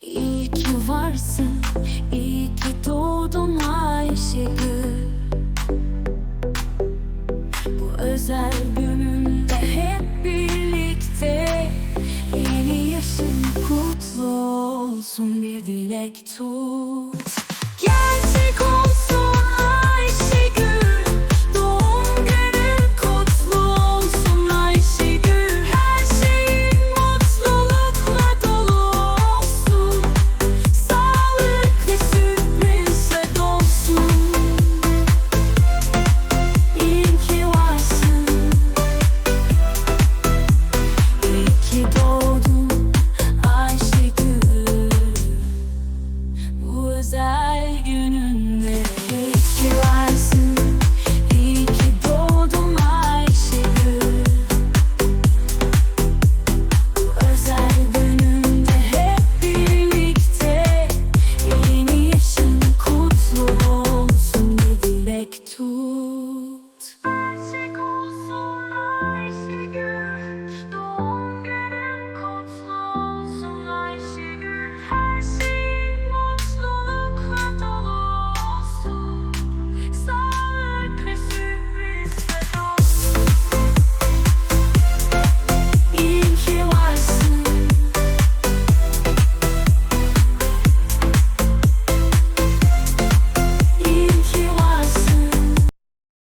İyi ki varsın, iyi ki doğdun Ayşegül. Bu özel gününde hep birlikte Yeni yaşın kutlu olsun bir dilek tut.